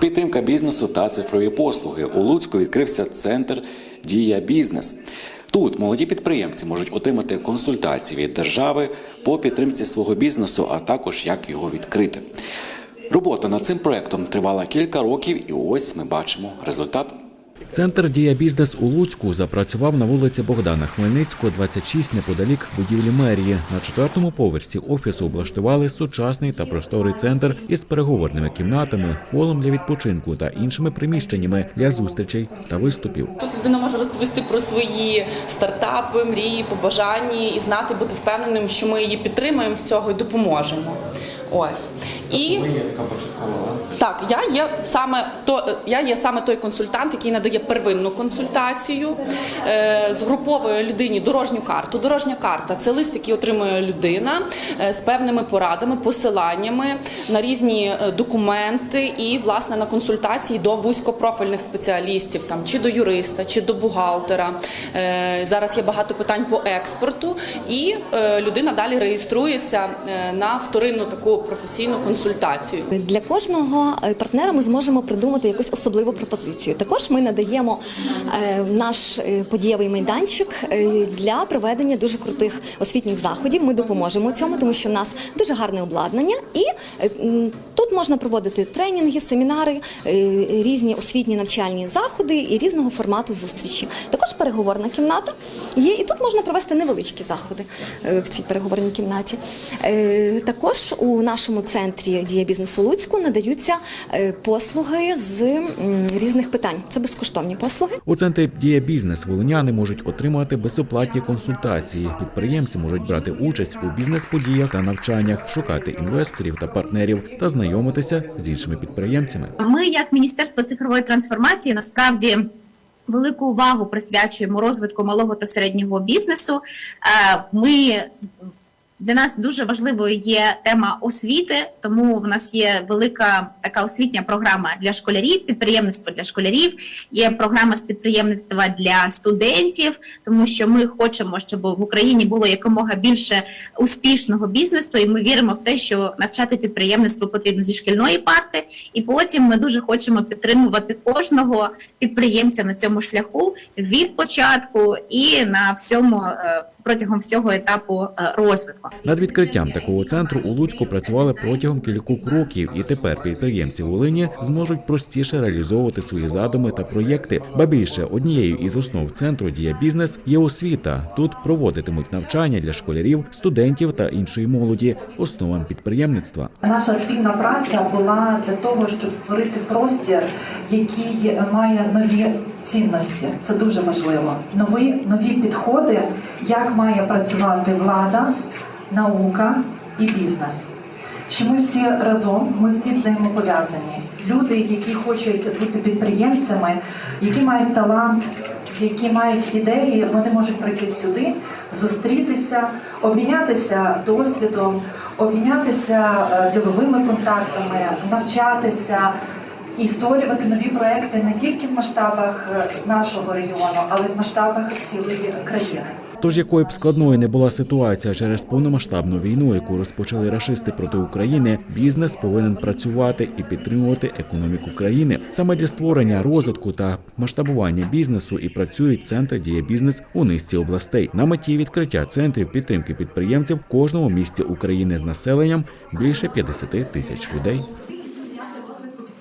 Підтримка бізнесу та цифрові послуги. У Луцьку відкрився центр Дія бізнес. Тут молоді підприємці можуть отримати консультації від держави по підтримці свого бізнесу, а також як його відкрити. Робота над цим проектом тривала кілька років, і ось ми бачимо результат. Центр Дія бізнес у Луцьку запрацював на вулиці Богдана Хмельницького, 26, неподалік будівлі мерії. На четвертому поверсі офісу облаштували сучасний та просторий центр із переговорними кімнатами, холом для відпочинку та іншими приміщеннями для зустрічей та виступів. Тут людина може розповісти про свої стартапи, мрії, побажання і знати, бути впевненим, що ми її підтримуємо в цього і допоможемо. Ось. І так, я є саме то я є саме той консультант, який надає первинну консультацію, е, згруповує людині дорожню карту. Дорожня карта це лист, який отримує людина е, з певними порадами, посиланнями на різні е, документи і власне на консультації до вузькопрофільних спеціалістів, там чи до юриста, чи до бухгалтера. Е, Зараз є багато питань по експорту, і е, людина далі реєструється на вторинну таку професійну консультацію. Для кожного е, партнера ми зможемо придумати якусь особливу пропозицію. Також ми надаємо е, наш е, подієвий майданчик для проведення дуже крутих освітніх заходів. Ми допоможемо цьому, тому що в нас дуже гарне обладнання, і тут можна проводити тренінги, семінари, різні освітні навчальні заходи і різного формату зустрічі. Також переговорна кімната є, і тут можна провести невеличкі заходи в цій переговорній кімнаті. Також у нашому центрі дія бізнесу Луцьку надаються е, послуги з різних питань. Це безкоштовні послуги. У центрі Дія бізнес волиняни можуть отримати безоплатні консультації. Підприємці можуть брати участь у бізнес-подіях та навчаннях, шукати інвесторів та партнерів та знайомитися з іншими підприємцями. Ми, як Міністерство цифрової трансформації, насправді велику увагу присвячуємо розвитку малого та середнього бізнесу. Е, Ми для нас дуже важливою є тема освіти, тому в нас є велика така освітня програма для школярів, підприємництво для школярів. Є програма з підприємництва для студентів, тому що ми хочемо, щоб в Україні було якомога більше успішного бізнесу, і ми віримо в те, що навчати підприємництво потрібно зі шкільної парти. І потім ми дуже хочемо підтримувати кожного підприємця на цьому шляху від початку і на всьому е, протягом всього етапу е, розвитку. Над відкриттям такого центру у Луцьку працювали протягом кількох років, і тепер підприємці Волині зможуть простіше реалізовувати свої задуми та проєкти. Ба більше однією із основ центру Дія бізнес є освіта. Тут проводитимуть навчання для школярів, студентів та іншої молоді, основам підприємництва. Наша спільна праця була для того, щоб створити простір, який має нові цінності. Це дуже важливо. Нові нові підходи, як має працювати влада, наука і бізнес. Що ми всі разом, ми всі взаємопов'язані. Люди, які хочуть бути підприємцями, які мають талант, які мають ідеї, вони можуть прийти сюди, зустрітися, обмінятися досвідом, обмінятися е, діловими контактами, навчатися і створювати нові проекти не тільки в масштабах е, нашого регіону, але й в масштабах цілої країни. Тож якою б складною не була ситуація через повномасштабну війну, яку розпочали рашисти проти України, бізнес повинен працювати і підтримувати економіку країни. Саме для створення розвитку та масштабування бізнесу і працюють центри дія бізнес у низці областей. На меті відкриття центрів підтримки підприємців в кожному місті України з населенням більше 50 тисяч людей.